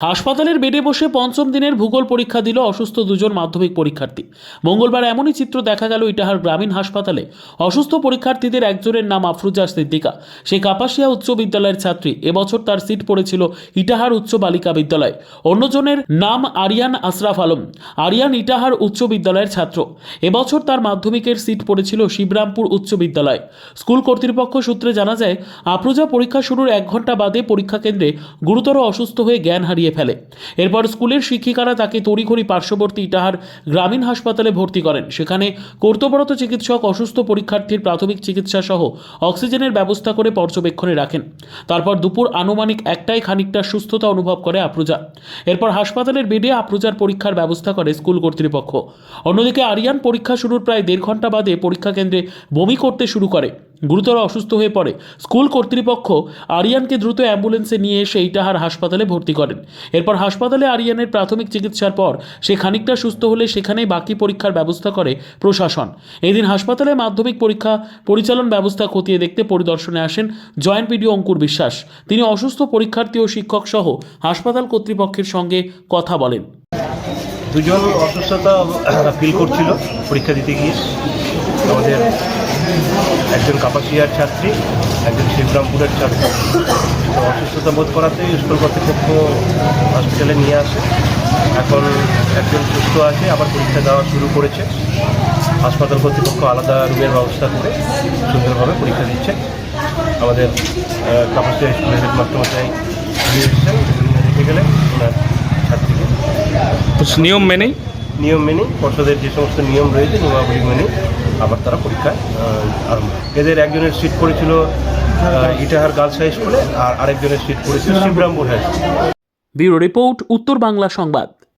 হাসপাতালের বেডে বসে পঞ্চম দিনের ভূগোল পরীক্ষা দিল অসুস্থ দুজন মাধ্যমিক পরীক্ষার্থী। মঙ্গলবার এমনই চিত্র দেখা গেল ইটাহার গ্রামীণ হাসপাতালে। অসুস্থ পরীক্ষার্থীদের একজনের নাম আফরুজা সিদ্দিকা। সে কাপাসিয়া উচ্চ বিদ্যালয়ের ছাত্রী। এবছর তার সিট পড়েছিল ইটাহার উচ্চ বালিকা বিদ্যালয়। অন্যজনের নাম আরিয়ান আশরাফ আলম। আরিয়ান ইটাহার উচ্চ বিদ্যালয়ের ছাত্র। এবছর তার মাধ্যমিকের সিট পড়েছিল শিবরামপুর উচ্চ বিদ্যালয়। স্কুল কর্তৃপক্ষ সূত্রে জানা যায়, আফরুজা পরীক্ষা শুরুর এক ঘণ্টা বাদে পরীক্ষা কেন্দ্রে গুরুতর অসুস্থ হয়ে জ্ঞান হারিয়ে ফেলে। এরপর স্কুলের শিক্ষিকারা তাকে তড়িঘড়ি পার্শ্ববর্তী ইটাহার গ্রামীণ হাসপাতালে ভর্তি করেন। সেখানে কর্তব্যরত চিকিৎসক, অসুস্থ পরীক্ষার্থীর প্রাথমিক চিকিৎসা সহ অক্সিজেনের ব্যবস্থা করে পর্যবেক্ষণে রাখেন। তারপর দুপুর আনুমানিক একটাই খানিকটা সুস্থতা অনুভব করে আফরুজা। এরপর হাসপাতালের বেডে আফরুজার পরীক্ষার ব্যবস্থা করে স্কুল কর্তৃপক্ষ। অন্যদিকে আরিয়ান পরীক্ষা শুরুর প্রায় দেড় ঘণ্টা বাদে পরীক্ষা কেন্দ্রে বমি করতে শুরু করে। গুরুতর অসুস্থ হয়ে পড়ে। স্কুল কর্তৃপক্ষ আরিয়ানকে দ্রুত অ্যাম্বুলেন্সে নিয়ে এসে ইটাহার হাসপাতালে ভর্তি করেন। এরপর হাসপাতালে আরিয়ানের প্রাথমিক চিকিৎসার পর সে খানিকটা সুস্থ হলে সেখানেই বাকি পরীক্ষার ব্যবস্থা করে প্রশাসন। এদিন হাসপাতালে মাধ্যমিক পরীক্ষা পরিচালন ব্যবস্থা খতিয়ে দেখতে পরিদর্শনে আসেন জয়েন্ট পিডিও অঙ্কুর বিশ্বাস। তিনি অসুস্থ পরীক্ষার্থী ও শিক্ষক সহ হাসপাতাল কর্তৃপক্ষের সঙ্গে কথা বলেন। দুজন অসুস্থতা ফিল করছিল পরীক্ষা দিতে গিয়ে। আমাদের একজন কাপাসিয়ার ছাত্রী, একজন শিবরামপুরের ছাত্রী। তো অসুস্থতা বোধ করাতে স্কুল কর্তৃপক্ষ হসপিটালে নিয়ে আসে। এখন একজন সুস্থ আছে, আবার পরীক্ষা দেওয়া শুরু করেছে। হাসপাতাল কর্তৃপক্ষ আলাদা রুমের ব্যবস্থা করে সুন্দরভাবে পরীক্ষা দিচ্ছে। আমাদের কাপাসিয়া স্কুলের হেডমাস্টারমশাই দিয়ে এসেছেন। গেলে ছাত্রীকে। নিয়ম মেনেই নিয়ম মেনে পর্ষদের যে সমস্ত নিয়ম রয়েছে নিয়মাবলী মেনে আবার তারা পরীক্ষায় আহ, আরম্ভ এদের একজনের সিট পড়েছিল ইটাহার গার্লস হাই স্কুলে আর আরেকজনের সিট পড়েছিল শিবরামপুর হাই স্কুলে ব্যুরো রিপোর্ট উত্তর বাংলা সংবাদ।